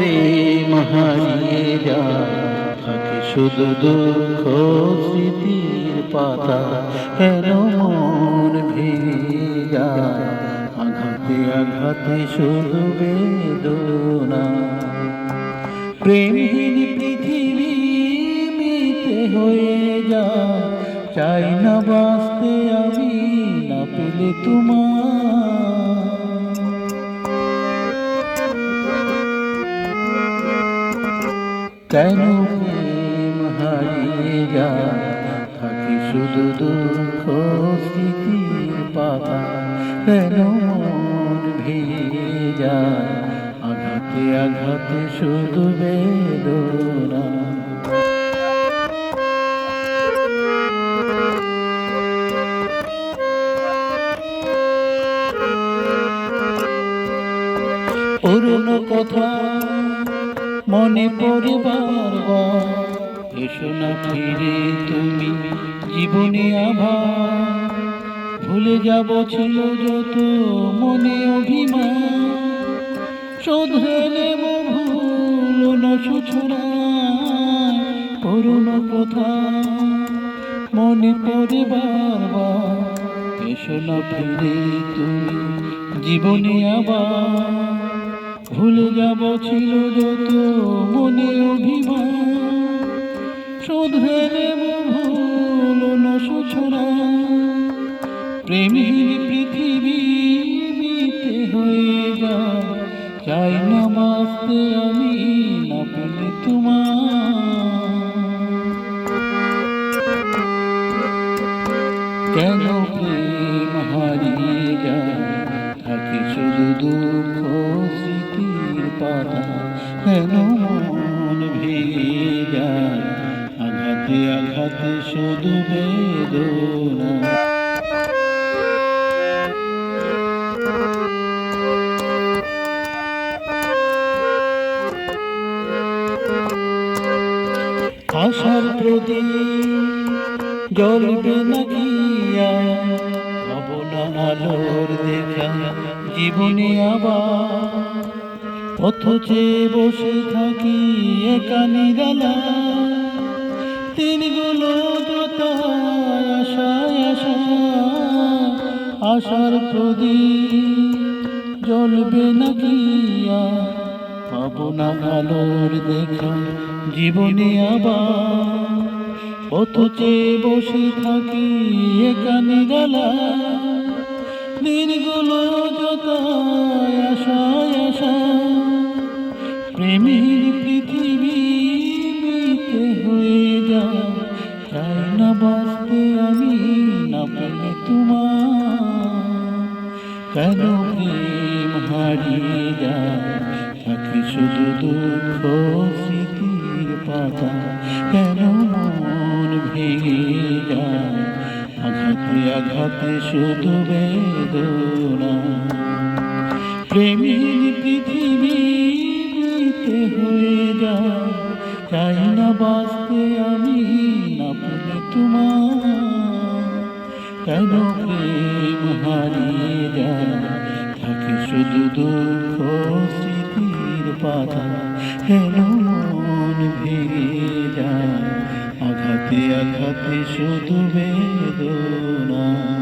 Please. প্রেম হারিয়ে যায় শুধু দুঃখ স্মৃতির পাতা কেন মন ভেঙে যায় আঘাতে আঘাতে শুধু বেদনা। প্রেমহীন পৃথিবী মিতে হয়ে যায় চাই না বাঁচতে আমি, না পেলে তোমার কেন হারিয়ে যায়? থাকি শুধু দুঃখ স্মৃতির পাতা। কেন মন যায়? আঘাতে আঘাতে শুধু বেদনা। পুরনো কথা মনে পড়ে বারবার এসো না ফিরে তুমি, জীবনে আবার। ভুলে যাব ছিল যত মনে অভিমান। নেব ভুল নসুছরা কথা মনে পড়ে বারবার এসো না ফিরে তুমি, জীবনে আবার। ভুলে যাব ছিল যত মনে অভিমান। শোধরে নেব ভুল নসুছরা প্রেমীর পৃথিবী মিতে হয়ে যায় চাই না বাঁচতে আমি না পেলে তোমার। কেন প্রেম হারিয়ে যায়? থাকে শুধু দুঃখ। কেন মন যায় আঘাতে আঘাতে শুধু বেদনা। আশার প্রদীপ জ্বলবে না গিয়া হব না আলোর দেখা, জীবনে আবার পথ চেয়ে বসে থাকি একা নিরালা। দিনগুলো যত আশায় আশা, আশার প্রদীপ জ্বলবে না গিয়া পাবো না আলোর দেখা, জীবনে আবার। পথ চেয়ে বসে থাকি একা নিরালা। দিনগুলো যত না বাঁচতে আমি না পেলে তোমার। কেন প্রেম হারিয়ে যায়? থাকে শুধু দুঃখ স্মৃতির পাতা। কেন মন ভেঙে যায়? আঘাতে আঘাতে শুধু বেদনা। প্রেমের পৃথিবী হয়ে যায়। চাই না বাঁচতে আমি কেন প্রেম হারিয়ে যায় থাকে শুধু দুঃখ স্মৃতির পাতা হেন মন ভেঙে যায়, আঘাতে আঘাতে শুধু বেদনা।